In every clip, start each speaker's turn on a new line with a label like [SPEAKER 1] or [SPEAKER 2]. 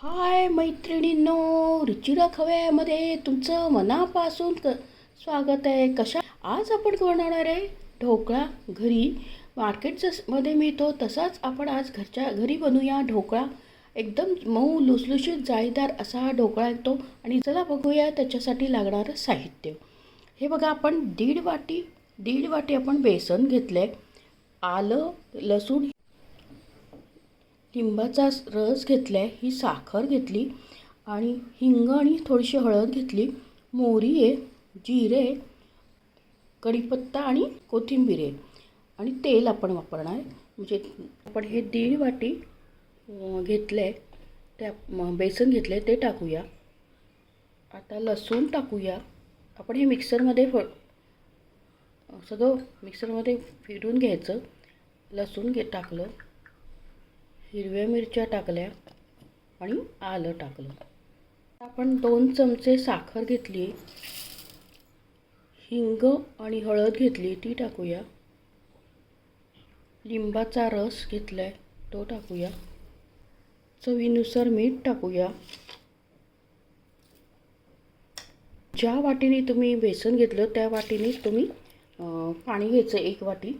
[SPEAKER 1] हाय मैत्रिणींनो रुचिरा खव्यामध्ये तुमचं मनापासून क स्वागत आहे. कशा आज आपण बनवणार आहे ढोकळा घरी. मार्केटच्या मध्ये मिळतो तसाच आपण आज घरच्या घरी बनवूया ढोकळा. एकदम मऊ लुसलुशीत जाळीदार असा हा ढोकळा येतो. आणि चला बघूया त्याच्यासाठी लागणारं साहित्य. हे बघा आपण दीड वाटी दीड वाटी आपण बेसन घेतलं आहे आलं लसूण लिंबाचा रस घेतला आहे ही साखर घेतली आणि हिंग आणि थोडीशी हळद घेतली. मोहरी आहे जिरे आहे, कढीपत्ता आणि कोथिंबीर आहे. आणि तेल आपण वापरणार आहे. म्हणजे आपण हे दीड वाटी घेतलं आहे त्या बेसन घेतलं आहे ते टाकूया. आता लसूण टाकूया. आपण हे मिक्सरमध्ये फ सगळं मिक्सरमध्ये फिरून घ्यायचं. लसूण घे टाकलं. हिरव्या मिरच्या टाकल्या आणि आलं टाकलं. आपण दोन चमचे साखर घेतली. हिंग आणि हळद घेतली ती टाकूया. लिंबाचा रस घेतला आहे तो टाकूया. चवीनुसार मीठ टाकूया. ज्या वाटीने तुम्ही बेसन घेतलं त्या वाटीने तुम्ही पाणी घ्यायचं एक वाटी.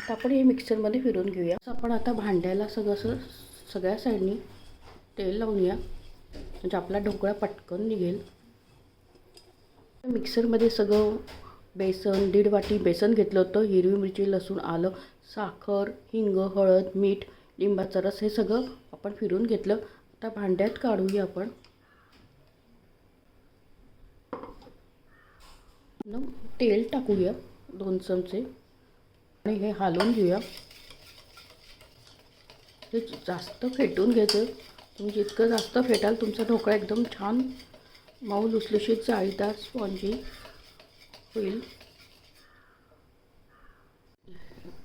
[SPEAKER 1] आता आपण हे मिक्सरमध्ये फिरून घेऊया. असं आपण आता भांड्याला सगळं असं सगळ्या साईडनी तेल लावूया. म्हणजे आपला ढोकळा पटकन निघेल. मिक्सरमध्ये सगळं बेसन दीड वाटी बेसन घेतलं होतं. हिरवी मिरची लसूण आलं साखर हिंग हळद मीठ लिंबाचा रस हे सगळं आपण फिरून घेतलं. आता भांड्यात काढूया आपण. तेल टाकूया दोन चमचे. आणि हे हालवून घेऊया. हे जास्त फेटून घ्यायचं. तुम्ही जितकं जास्त फेटाल तुमचा ढोकळा एकदम छान मऊ लुसलुशीत जाळीदार स्पॉन्जी होईल.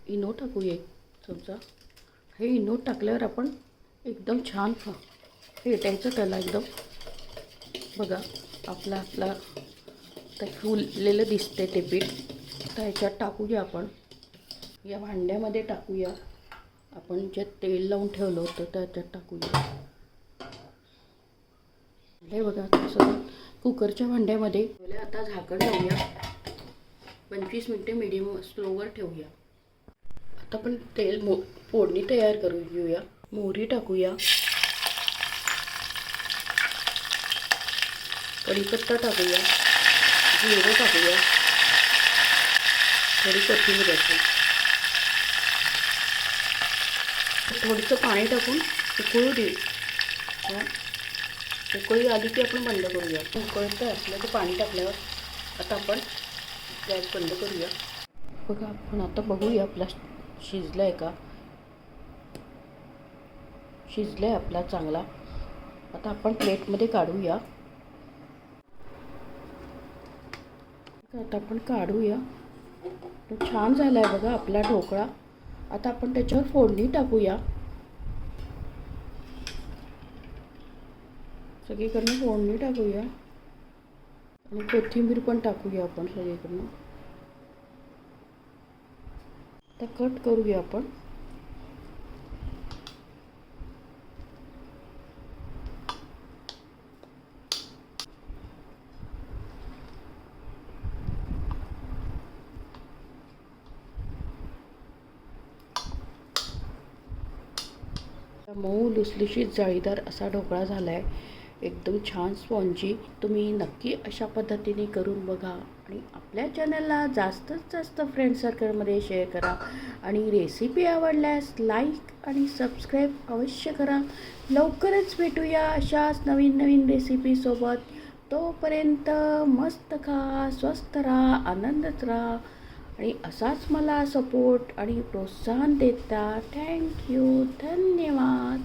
[SPEAKER 1] इनो टाकूया एक चमचा. हे इनो टाकल्यावर आपण एकदम छान फ फेटायचं त्याला एकदम. बघा आपला आपला ते फुललेलं दिसते ते पीठ. तर ह्याच्यात टाकूया आपण. या भांड्यामध्ये टाकूया. आपण जे तेल लावून ठेवलं होतं त्याच्यात टाकूया. हे बघा तसं कुकरच्या भांड्यामध्ये आता झाकण लावूया. पंचवीस मिनटे मिडियम स्लोवर ठेवूया. आता आपण तेल मो फोडणी तयार करून घेऊया मोहरी टाकूया. कढीपत्ता टाकूया. जिरं टाकूया. थोडी कोथिंबीर टाकू थोडंसं पाणी टाकून उकळू दे. उकळी आली की आपण बंद करूया. उकळतं असलं तर पाणी टाकल्यावर आता आपण गॅस बंद करूया. बघा आपण आता बघूया आपला शिजला आहे का? शिजला आहे आपला चांगला. आता आपण प्लेटमध्ये काढूया. आता आपण काढूया. तो छान झाला आहे बघा आपला ढोकळा. आता आपण त्याच्यावर फोडणी टाकूया. सगळीकडनं फोडणी टाकूया. आणि कोथिंबीर पण टाकूया आपण सगळीकडनं. आता कट करूया आपण. मऊ लुसलुशीत जाळीदार असा ढोकळा झाला आहे एकदम छान स्पॉन्जी. तुम्ही नक्की अशा पद्धतीने करून बघा आणि आपल्या चॅनलला जास्तीत जास्त फ्रेंड सर्कलमध्ये शेअर करा. आणि रेसिपी आवडल्यास लाईक आणि सबस्क्राईब अवश्य करा. लवकरच भेटूया अशाच नवीन नवीन रेसिपीसोबत तोपर्यंत मस्त खा स्वस्त राहा आनंदच राहा. आणि असाच मला सपोर्ट आणि प्रोत्साहन देता. थँक्यू धन्यवाद.